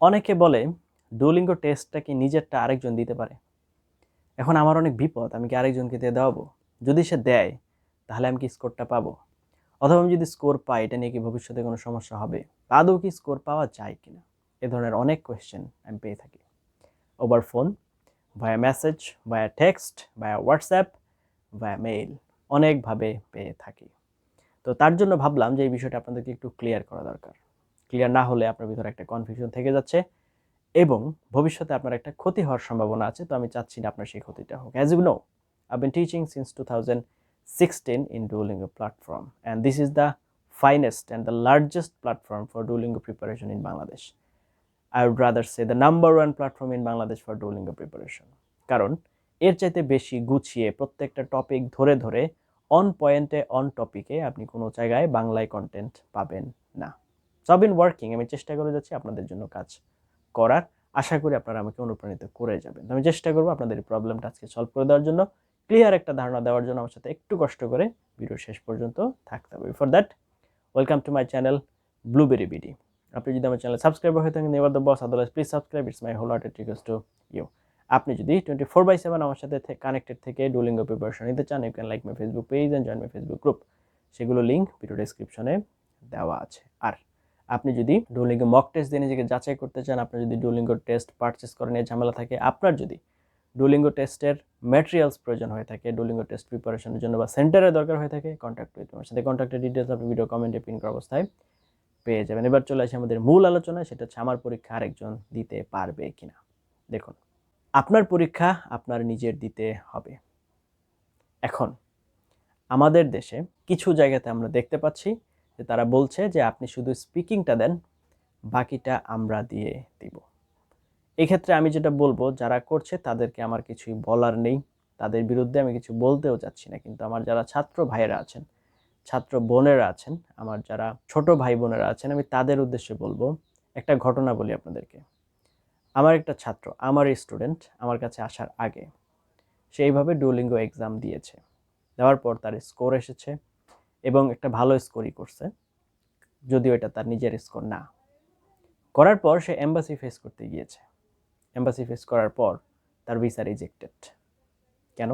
অনেকে বলে ডুলিঙ্গো টেস্টটা কি নিজেরটা আরেকজন দিতে পারে? এখন আমার অনেক বিপদ, আমি কি আরেকজনকে দিয়ে দেওয়াবো? যদি সে দেয়, তাহলে আমি কি স্কোরটা পাবো? অথবা আমি যদি স্কোর পাই, এটা নিয়ে কি ভবিষ্যতে কোনো সমস্যা হবে? আদৌ কি স্কোর পাওয়া যায় কি না এ ধরনের অনেক কোয়েশ্চেন আমি পেয়ে থাকি। Over phone via message via text via WhatsApp via mail অনেকভাবে পেয়ে থাকি। তো তার জন্য ভাবলাম যে এই বিষয়টা আপনাদেরকে একটু ক্লিয়ার করা দরকার। ক্লিয়ার না হলে আপনার ভিতরে একটা কনফিউশন থেকে যাচ্ছে এবং ভবিষ্যতে আপনার একটা ক্ষতি হওয়ার সম্ভাবনা আছে, তো আমি চাচ্ছি না আপনার সেই ক্ষতিটা হোক। As you know I been teaching since two thousand sixteen in Duolingo platform and this is the finest and the largest platform for Duolingo preparation in Bangladesh. I would rather say the number one platform in Bangladesh for Duolingo preparation কারণ এর চাইতে বেশি গুছিয়ে প্রত্যেকটা topic ধরে ধরে on পয়েন্টে on টপিকে আপনি কোনো জায়গায় বাংলায় কন্টেন্ট পাবেন না। সো বিন ওয়ার্কিং আমি চেষ্টা করে যাচ্ছি আপনাদের জন্য কাজ করার। আশা করি আপনারা আমাকে অনুপ্রাণিত করে যাবেন। আমি চেষ্টা করব আপনাদের এই প্রবলেমটা আজকে সলভ করে দেওয়ার জন্য। ক্লিয়ার একটা ধারণা দেওয়ার জন্য আমার সাথে একটু কষ্ট করে ভিডিও শেষ পর্যন্ত থাকতে হবে। For that welcome to my channel Blueberry BD আপনি যদি আমার চ্যানেল সাবস্ক্রাইবার হয়ে থাকেন never the boss otherwise please subscribe it's my whole hearted request to you আপনি যদি টোয়েন্টি ফোর বাই সেভেন আমার সাথে কানেক্টেড থেকে ডুলিঙ্গো প্রিপারেশন নিতে চান you can like my Facebook page and join my Facebook group সেগুলো link video ডেসক্রিপশনে দেওয়া আছে। আর আপনি যদি ডুলিঙ্গো মক টেস্ট দিয়ে নিজেকে যাচাই করতে চান, আপনি যদি ডুলিঙ্গো টেস্ট পারচেস করে নিয়ে ঝামেলা থাকে। আপনার যদি ডুলিঙ্গো টেস্টের ম্যাটেরিয়ালস প্রয়োজন হয়ে থাকে ডুলিঙ্গো টেস্ট প্রিপারেশনের জন্য বা সেন্টারের দরকার হয়ে থাকে কন্ট্যাক্ট উইথ আমার সাথে কন্ট্যাক্টের ডিটেলস আপনি ভিডিও কমেন্টে পিন করা অবস্থায় পেয়ে যাবেন। এবার চলে আসে আমাদের মূল আলোচনা সেটা হচ্ছে আমার পরীক্ষা আরেকজন দিতে পারবে কিনা। দেখুন, আপনার পরীক্ষা আপনার নিজের দিতে হবে। এখন, আমাদের দেশে কিছু জায়গাতে আমরা দেখতে পাচ্ছি যে তারা বলছে যে আপনি শুধু স্পিকিংটা দেন, বাকিটা আমরা দিয়ে দিব। এক্ষেত্রে আমি যেটা বলব, যারা করছে তাদেরকে আমার কিছুই বলার নেই। তাদের বিরুদ্ধে আমি কিছু বলতেও যাচ্ছি না, কিন্তু আমার যারা ছাত্র ভাইয়েরা আছেন, ছাত্র বোনেরা আছেন, আমার যারা ছোট ভাই বোনেরা আছেন, আমি তাদের উদ্দেশ্যে বলব, একটা ঘটনা বলি আপনাদেরকে। আমার একটা ছাত্র, আমার স্টুডেন্ট আমার কাছে আসার আগে সেইভাবে ডুলিঙ্গো এক্সাম দিয়েছে। দেওয়ার পর তার স্কোর এসেছে। এবং একটা ভালো স্কোরই করছে, যদিও এটা তার নিজের স্কোর না। করার পর সে এম্বাসি ফেস করতে গিয়েছে। এম্বাসি ফেস করার পর তার ভিসা রিজেক্টেড কেন?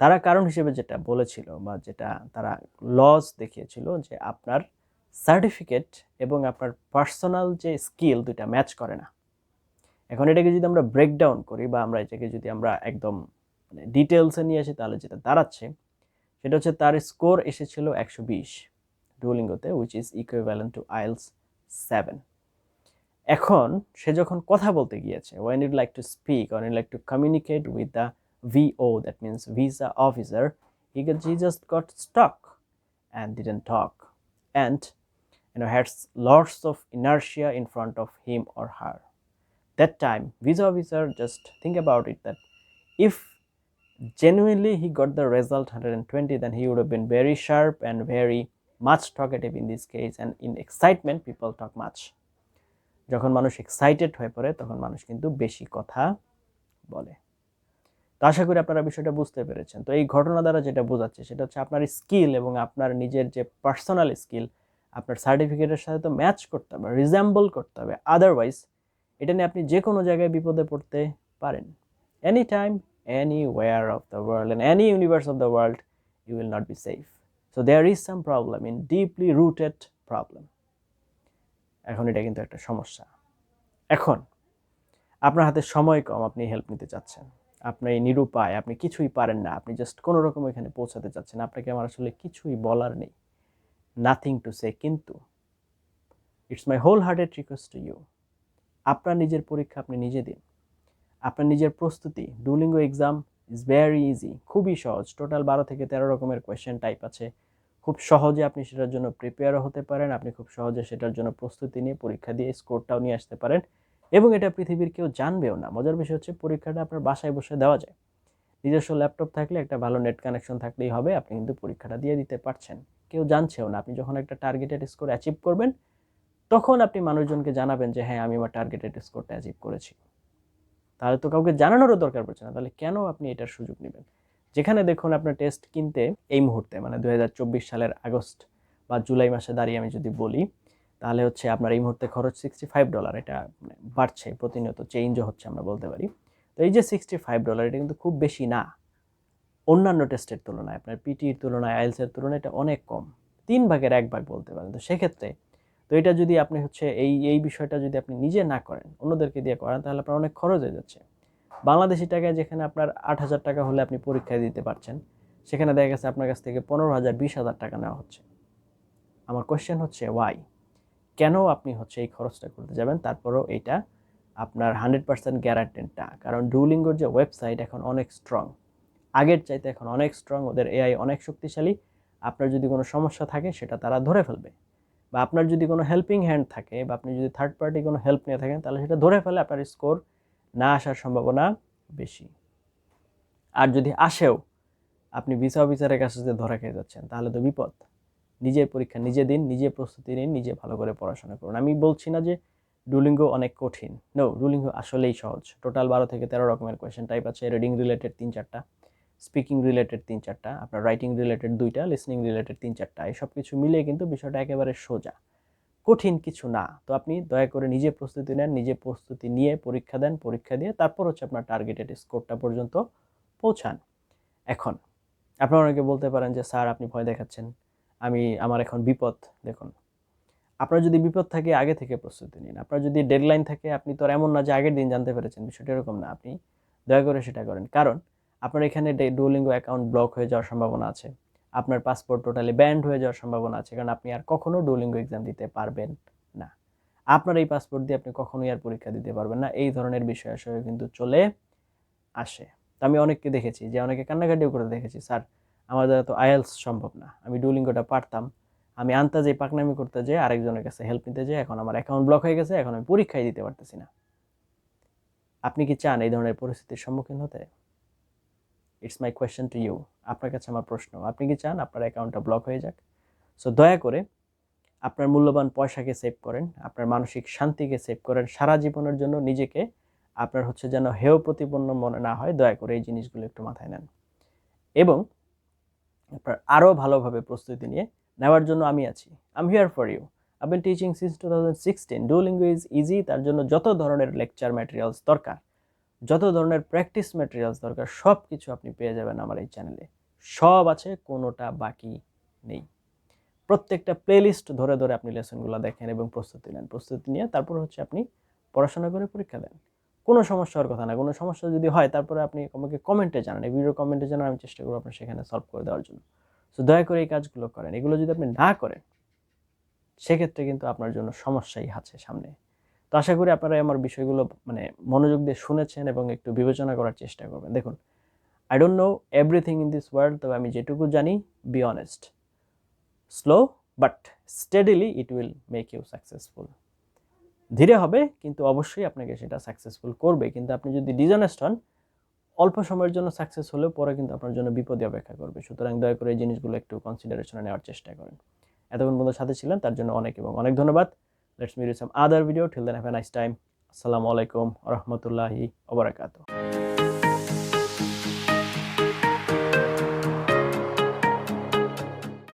তারা কারণ হিসেবে যেটা বলেছিল বা যেটা তারা লস দেখিয়েছিল যে আপনার সার্টিফিকেট এবং আপনার পার্সোনাল যে স্কিল দুইটা ম্যাচ করে না। এখন এটাকে যদি আমরা ব্রেকডাউন করি বা আমরা এটাকে যদি আমরা একদম মানে ডিটেলসে নিয়ে আসি, তাহলে যেটা দাঁড়াচ্ছে সেটা হচ্ছে তার স্কোর এসেছিল একশো বিশ ডুলিঙ্গোতে which is equivalent to IELTS seven এখন সে যখন কথা বলতে গিয়েছে when you'd like to speak when you'd like to communicate with the V O that means visa officer he get G just got stuck and did and talk and you know had lots of inertia in front of him or her that time visa officer just think about it that if genuinely he got the result 120, then he would have been very sharp and very much talkative in this case and in excitement people talk much. যখন মানুষ excited হয়ে পড়ে তখন মানুষ কিন্তু বেশি কথা বলে। তো আশা করি আপনারা বিষয়টা বুঝতে পেরেছেন। তো এই ঘটনা দ্বারা যেটা বোঝাচ্ছে সেটা হচ্ছে আপনার স্কিল এবং আপনার নিজের যে পার্সোনাল স্কিল আপনার সার্টিফিকেটের সাথে তো ম্যাচ করতে হবে রিজেম্বল করতে হবে। আদারওয়াইজ এটা নিয়ে আপনি যে কোনো জায়গায় বিপদে পড়তে পারেন। Any time war of the world and any universe of the world you will not be safe so there is some problem in deeply rooted problem এখন এটা কিন্তু একটা সমস্যা। এখন, আপনার হাতে সময় কম, আপনি হেল্প নিতে চাচ্ছেন। আপনি নিরুপায়, আপনি কিছুই পারেন না, আপনি জাস্ট কোনো রকম এখানে পৌঁছাতে চাচ্ছেন। আপনাকে আমার আসলে কিছুই বলার নেই। নাথিং টু সে কিন্তু it's my whole hearted request to you আপনার নিজের পরীক্ষা আপনি নিজে দিন। আপনার নিজের প্রস্তুতি Duolingo exam is very easy খুবই সহজ টোটাল বারো থেকে তেরো রকমের কোয়েশ্চেন টাইপ আছে। খুব সহজে আপনি সেটার জন্য প্রিপেয়ারও হতে পারেন, আপনি খুব সহজে সেটার জন্য প্রস্তুতি নিয়ে পরীক্ষা দিয়ে স্কোরটাও নিয়ে আসতে পারেন। এবং এটা পৃথিবীর কেউ জানবেও না, মজার বিষয় হচ্ছে পরীক্ষাটা আপনার বাসায় বসে দেওয়া যায়। নিজস্ব ল্যাপটপ থাকলে একটা ভালো নেট কানেকশন থাকলেই হবে, আপনি কিন্তু পরীক্ষাটা দিয়ে দিতে পারছেন। কেউ জানছেও না, আপনি যখন একটা টার্গেটেড স্কোর অ্যাচিভ করবেন, তখন আপনি মানুষজনকে জানাবেন যে হ্যাঁ আমি আমার টার্গেটেড স্কোরটা অ্যাচিভ করেছি। তাহলে তো কাউকে জানানোরও দরকার পড়ছে না। তাহলে কেন আপনি এটার সুযোগ নেবেন? যেখানে দেখুন আপনার টেস্ট কিনতে এই মুহূর্তে মানে দু হাজার চব্বিশ সালের আগস্ট বা জুলাই মাসে দাঁড়িয়ে আমি যদি বলি, তাহলে হচ্ছে আপনার এই মুহূর্তে খরচ সিক্সটি ফাইভ ডলার এটা মানে বাড়ছে, প্রতিনিয়ত চেঞ্জও হচ্ছে আমরা বলতে পারি। তো এই যে সিক্সটি ফাইভ ডলার এটা কিন্তু খুব বেশি না। অন্যান্য টেস্টের তুলনায়, আপনার পিটির তুলনায় আইএলসের তুলনায় এটা অনেক কম। তিন ভাগের এক ভাগ বলতে পারেন। তো সেক্ষেত্রে তো এটা যদি আপনি হচ্ছে এই এই বিষয়টা যদি আপনি নিজে না করেন, অন্যদেরকে দিয়ে করেন, তাহলে আপনার অনেক খরচ হয়ে যাচ্ছে। বাংলাদেশি টাকায় যেখানে আপনার আট হাজার টাকা হলে আপনি পরীক্ষায় দিতে পারছেন, সেখানে দেখা গেছে আপনার কাছ থেকে পনেরো হাজার, বিশ হাজার টাকা নেওয়া হচ্ছে। আমার কোয়েশ্চেন হচ্ছে ওয়াই কেন আপনি হচ্ছে এই খরচটা করতে যাবেন? তারপরেও এটা আপনার হান্ড্রেড পার্সেন্ট গ্যারান্টেডটা কারণ ডুলিঙ্গোর যে ওয়েবসাইট এখন অনেক স্ট্রং আগের চাইতে এখন অনেক স্ট্রং ওদের এআই অনেক শক্তিশালী। আপনার যদি কোনো সমস্যা থাকে, সেটা তারা ধরে ফেলবে। বা আপনার যদি কোনো হেল্পিং হ্যান্ড থাকে বা আপনি যদি থার্ড পার্টি কোনো হেল্প নিয়ে থাকেন, তাহলে সেটা ধরে ফেলে আপনার স্কোর না আসার সম্ভাবনা বেশি। আর যদি আসেও, আপনি ভিসা অফিসারের কাছে যদি ধরা খেয়ে যাচ্ছেন, তাহলে তো বিপদ। নিজের পরীক্ষা নিজে দিন, নিজে প্রস্তুতি নিন, নিজে ভালো করে পড়াশোনা করুন। আমি বলছি না যে ডুলিঙ্গো অনেক কঠিন। নো ডুলিঙ্গো আসলেই সহজ। টোটাল বারো থেকে তেরো রকমের কোয়েশ্চেন টাইপ আছে রিডিং রিলেটেড তিন চারটা। স্পিকিং রিলেটেড তিন চারটা, আপনার রাইটিং রিলেটেড দুইটা লিসনিং রিলেটেড তিন চারটা, এই সব কিছু মিলিয়ে কিন্তু বিষয়টা একেবারে সোজা। কঠিন কিছু না। তো আপনি দয়া করে নিজে প্রস্তুতি নেন, নিজে প্রস্তুতি নিয়ে পরীক্ষা দেন, পরীক্ষা দিয়ে তারপর হচ্ছে আপনার টার্গেটেড স্কোরটা পর্যন্ত পৌঁছান। এখন, আপনারা অনেকে বলতে পারেন যে, স্যার, আপনি ভয় দেখাচ্ছেন। আমি, আমার এখন বিপদ। দেখুন, আপনার যদি বিপদ থাকে, আগে থেকে প্রস্তুতি নিন। আপনার যদি ডেডলাইন থাকে, আপনি তো এমন না যে, আগের দিন জানতে পেরেছেন। বিষয়টা এরকম না। আপনি দয়া করে সেটা করেন। কারণ আপনার এখানে ডুলিঙ্গো অ্যাকাউন্ট ব্লক হয়ে যাওয়ার সম্ভাবনা আছে। আপনার পাসপোর্ট টোটালি ব্যান্ড হয়ে যাওয়ার সম্ভাবনা আছে, কারণ আপনি আর কখনো ডুলিঙ্গো এক্সাম দিতে পারবেন না। আপনার এই পাসপোর্ট দিয়ে আপনি কখনোই আর পরীক্ষা দিতে পারবেন না। এই ধরনের বিষয় আসলে কিন্তু চলে আসে। তো আমি অনেককে দেখেছি, যে অনেকে কান্নাকাটিও করে দেখেছি, স্যার, আমার দ্বারা তো আয়েলস সম্ভব না। আমি ডুলিঙ্গোটা পারতাম। আমি আন্তাজে পাকনামি করতে যেয়ে আরেকজনের কাছে হেল্প নিতে যেয়ে এখন আমার অ্যাকাউন্ট ব্লক হয়ে গেছে, এখন আমি পরীক্ষায় দিতে পারতেছি না। আপনি কি চান এই ধরনের পরিস্থিতির সম্মুখীন হতে? It's my question to you আপনার কাছে আমার প্রশ্ন। আপনি কি চান? আপনার অ্যাকাউন্টটা ব্লক হয়ে যাক। সো দয়া করে আপনার মূল্যবান পয়সাকে সেভ করেন, আপনার মানসিক শান্তিকে সেভ করেন, সারা জীবনের জন্য নিজেকে আপনার হচ্ছে যেন হেয় প্রতিপন্ন মনে না হয়, দয়া করে এই জিনিসগুলো একটু মাথায় নেন। এবং আপনার আরও ভালোভাবে প্রস্তুতি নিয়ে নেওয়ার জন্য আমি আছি। I'm here for you I been teaching since two thousand sixteen Duolingo is easy তার জন্য যত ধরনের লেকচার ম্যাটেরিয়ালস দরকার যত ধরনের প্র্যাকটিস ম্যাটেরিয়ালস দরকার সব কিছু আপনি পেয়ে যাবেন আমার এই চ্যানেলে সব আছে, কোনোটা বাকি নেই। প্রত্যেকটা প্লেলিস্ট ধরে ধরে আপনি লেসনগুলো দেখেন এবং প্রস্তুতি নেন। প্রস্তুতি নিয়ে তারপর হচ্ছে আপনি পড়াশোনা করে পরীক্ষা দেন। কোনো সমস্যা হওয়ার কথা না। কোনো সমস্যা যদি হয়, তারপরে আপনি আমাকে কমেন্টে জানান। এই ভিডিও কমেন্টে জানান, আমি চেষ্টা করব আপনার সেখানে সলভ করে দেওয়ার জন্য। সো দয়া করে এই কাজগুলো করেন। এগুলো যদি আপনি না করেন, সেক্ষেত্রে কিন্তু আপনার জন্য সমস্যাই আছে সামনে। তো আশা করি আপনারা আমার বিষয়গুলো মানে মনোযোগ দিয়ে শুনেছেন এবং একটু বিবেচনা করার চেষ্টা করবেন। দেখুন I don't know everything in this world তবে আমি যেটুকু জানি be honest slow but steadily it will make you successful ধীরে হবে, কিন্তু অবশ্যই আপনাকে সেটা সাকসেসফুল করবে। কিন্তু আপনি যদি ডিজনেস্ট হন, অল্প সময়ের জন্য সাকসেস হলেও পরে কিন্তু আপনার জন্য বিপদে অপেক্ষা করবে। সুতরাং দয়া করে এই জিনিসগুলো একটু কনসিডারেশনে নেওয়ার চেষ্টা করেন। এতক্ষণ বন্ধুর সাথে ছিলেন, তার জন্য অনেক এবং অনেক ধন্যবাদ। Let's meet in some other video. Till then, have a nice time. Assalamualaikum warahmatullahi wabarakatuh.